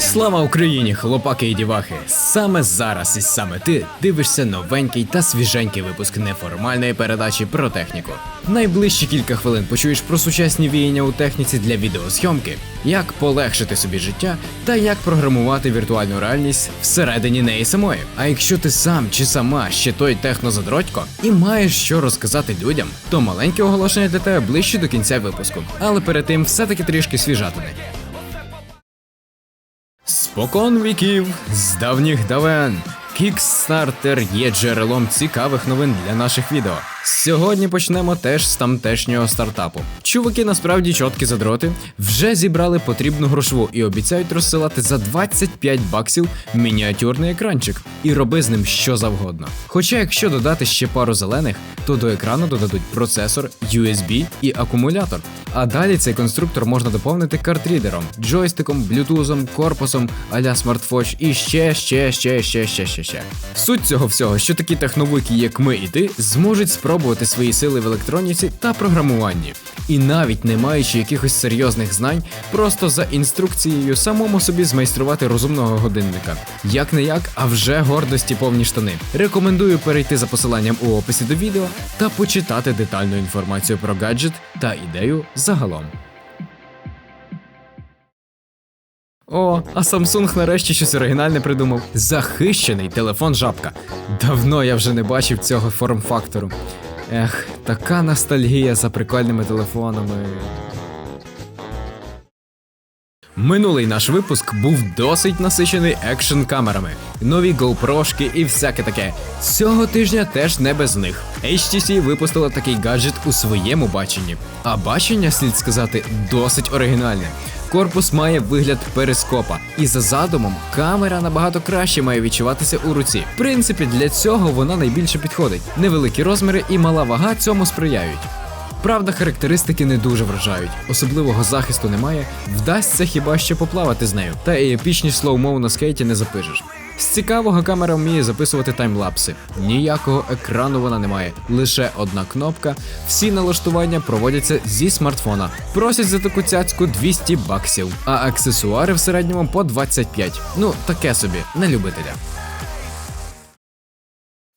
Слава Україні, хлопаки і дівахи! Саме зараз і саме ти дивишся новенький та свіженький випуск неформальної передачі про техніку. Найближчі кілька хвилин почуєш про сучасні віяння у техніці для відеозйомки, як полегшити собі життя та як програмувати віртуальну реальність всередині неї самої. А якщо ти сам чи сама ще той технозадротько і маєш що розказати людям, то маленьке оголошення для тебе ближче до кінця випуску. Але перед тим все-таки трішки свіжатини. Спокон віків, з давніх давен. Кікстартер є джерелом цікавих новин для наших відео. Сьогодні почнемо теж з тамтешнього стартапу. Чуваки насправді чоткі задроти вже зібрали потрібну грошову і обіцяють розсилати за 25 баксів мініатюрний екранчик і роби з ним що завгодно. Хоча, якщо додати ще пару зелених, то до екрану додадуть процесор, USB і акумулятор. А далі цей конструктор можна доповнити картрідером, джойстиком, блютузом, корпусом, аля смартфоч і ще, ще, ще, ще, ще, ще, ще. Суть цього всього, що такі техновики, як ми і ти, зможуть спробувати свої сили в електроніці та програмуванні. І навіть не маючи якихось серйозних знань, просто за інструкцією самому собі змайструвати розумного годинника. Як не як, а вже гордості повні штани. Рекомендую перейти за посиланням у описі до відео та почитати детальну інформацію про гаджет та ідею загалом. О, а Samsung нарешті щось оригінальне придумав. Захищений телефон жабка. Давно я вже не бачив цього форм-фактору. Ех, така ностальгія за прикольними телефонами. Минулий наш випуск був досить насичений екшн камерами, нові GoPro-шки і всяке таке. Цього тижня теж не без них. HTC випустила такий гаджет у своєму баченні. А бачення, слід сказати, досить оригінальне. Корпус має вигляд перископа, і за задумом камера набагато краще має відчуватися у руці. В принципі, для цього вона найбільше підходить. Невеликі розміри і мала вага цьому сприяють. Правда, характеристики не дуже вражають, особливого захисту немає, вдасться хіба що поплавати з нею, та і епічні слоумов на скейті не запишеш. З цікавого камера вміє записувати таймлапси. Ніякого екрану вона не має, лише одна кнопка. Всі налаштування проводяться зі смартфона. Просять за таку цяцьку 200 баксів, а аксесуари в середньому по 25. Ну, таке собі, на любителя.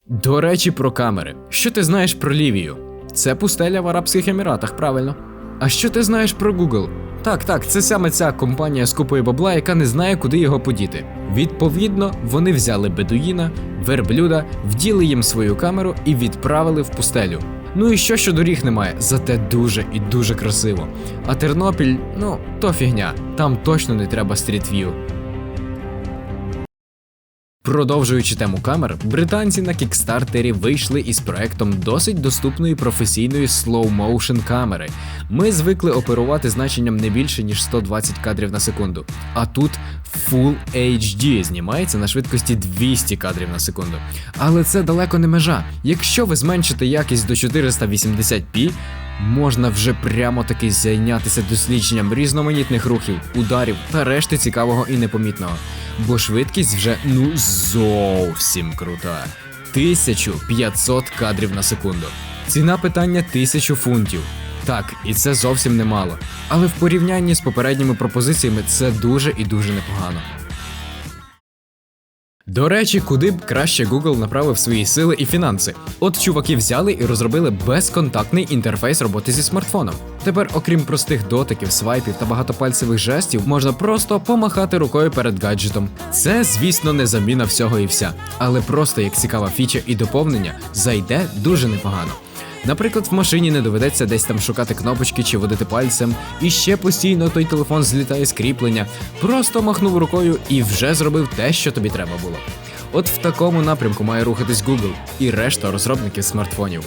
До речі, про камери. Що ти знаєш про Лівію? Це пустеля в Арабських Еміратах, правильно. А що ти знаєш про Google? Так, так, це саме ця компанія з купою бабла, яка не знає, куди його подіти. Відповідно, вони взяли бедуїна, верблюда, вділи їм свою камеру і відправили в пустелю. Ну і що, що доріг немає, зате дуже і дуже красиво. А Тернопіль, ну, то фігня, там точно не треба стрітв'ю. Продовжуючи тему камер, британці на кікстартері вийшли із проектом досить доступної професійної slow-motion камери. Ми звикли оперувати значенням не більше ніж 120 кадрів на секунду. А тут Full HD знімається на швидкості 200 кадрів на секунду. Але це далеко не межа. Якщо ви зменшите якість до 480p, можна вже прямо таки зайнятися дослідженням різноманітних рухів, ударів та решти цікавого і непомітного. Бо швидкість вже ну зовсім крута. 1500 кадрів на секунду. Ціна питання 1000 фунтів. Так, і це зовсім немало. Але в порівнянні з попередніми пропозиціями це дуже і дуже непогано. До речі, куди б краще Google направив свої сили і фінанси. От чуваки взяли і розробили безконтактний інтерфейс роботи зі смартфоном. Тепер, окрім простих дотиків, свайпів та багатопальцевих жестів, можна просто помахати рукою перед гаджетом. Це, звісно, не заміна всього і вся, але просто як цікава фіча і доповнення зайде дуже непогано. Наприклад, в машині не доведеться десь там шукати кнопочки чи водити пальцем, і ще постійно той телефон злітає з кріплення, просто махнув рукою і вже зробив те, що тобі треба було. От в такому напрямку має рухатись Google і решта розробників смартфонів.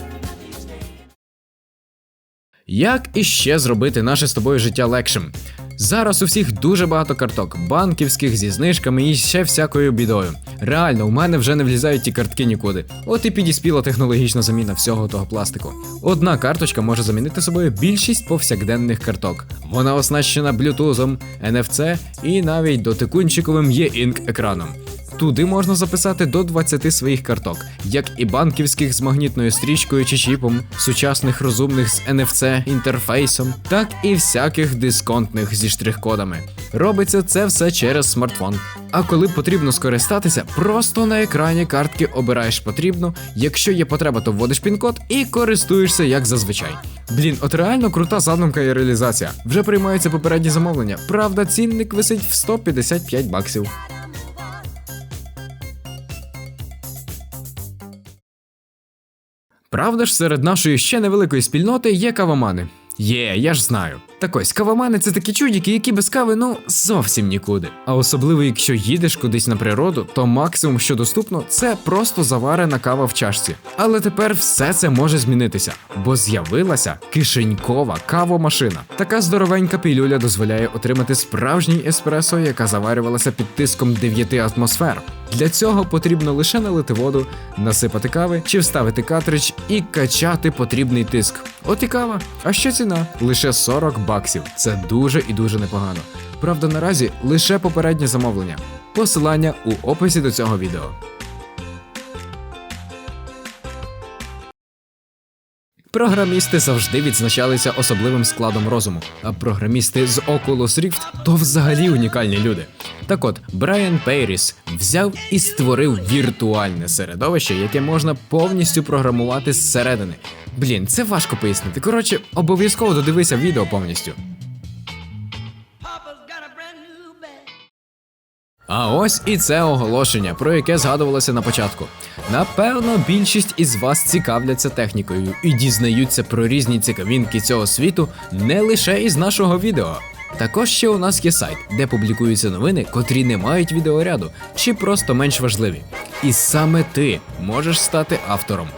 Як іще зробити наше з тобою життя легшим? Зараз у всіх дуже багато карток, банківських зі знижками і ще всякою бідою. Реально, у мене вже не влізають ті картки нікуди. От і підіспіла технологічна заміна всього того пластику. Одна карточка може замінити собою більшість повсякденних карток. Вона оснащена блютузом, NFC і навіть дотикунчиковим є інк екраном. Туди можна записати до 20 своїх карток, як і банківських з магнітною стрічкою чи чіпом, сучасних розумних з NFC інтерфейсом, так і всяких дисконтних зі штрих-кодами. Робиться це все через смартфон. А коли потрібно скористатися, просто на екрані картки обираєш потрібно. Якщо є потреба, то вводиш пін-код і користуєшся як зазвичай. Блін, от реально крута задумка і реалізація. Вже приймаються попередні замовлення. Правда, цінник висить в 155 баксів. Правда ж, серед нашої ще невеликої спільноти є кавомани. Є, я ж знаю. Так ось, кавомани це такі чудіки, які без кави ну зовсім нікуди. А особливо, якщо їдеш кудись на природу, то максимум, що доступно, це просто заварена кава в чашці. Але тепер все це може змінитися, бо з'явилася кишенькова кавомашина. Така здоровенька пілюля дозволяє отримати справжній еспресо, яка заварювалася під тиском 9 атмосфер. Для цього потрібно лише налити воду, насипати кави чи вставити картридж і качати потрібний тиск. От і кава. А що ціна? Лише 40 баксів. Це дуже і дуже непогано. Правда, наразі лише попереднє замовлення. Посилання у описі до цього відео. Програмісти завжди відзначалися особливим складом розуму, а програмісти з Oculus Rift то взагалі унікальні люди. Так от, Брайан Пейріс взяв і створив віртуальне середовище, яке можна повністю програмувати зсередини. Блін, це важко пояснити. Коротше, обов'язково додивися відео повністю. А ось і це оголошення, про яке згадувалося на початку. Напевно, більшість із вас цікавляться технікою і дізнаються про різні цікавинки цього світу не лише із нашого відео. Також ще у нас є сайт, де публікуються новини, котрі не мають відеоряду чи просто менш важливі. І саме ти можеш стати автором.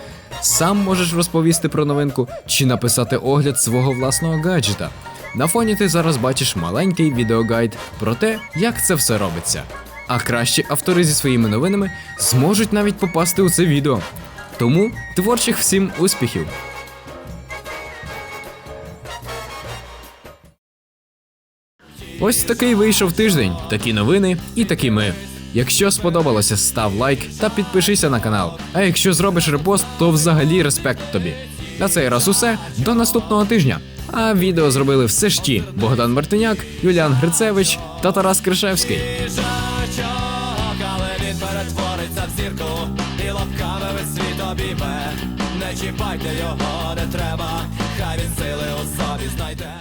Сам можеш розповісти про новинку чи написати огляд свого власного гаджета. На фоні ти зараз бачиш маленький відеогайд про те, як це все робиться. А кращі автори зі своїми новинами зможуть навіть попасти у це відео. Тому творчих всім успіхів! Ось такий вийшов тиждень, такі новини і такі ми. Якщо сподобалося, став лайк та підпишися на канал. А якщо зробиш репост, то взагалі респект тобі. На цей раз усе до наступного тижня. А відео зробили все ж ті Богдан Мартиняк, Юліан Грицевич та Тарас Кришевський. Весь світ обійме Не чіпайте його, не треба Хай він сили у собі знайде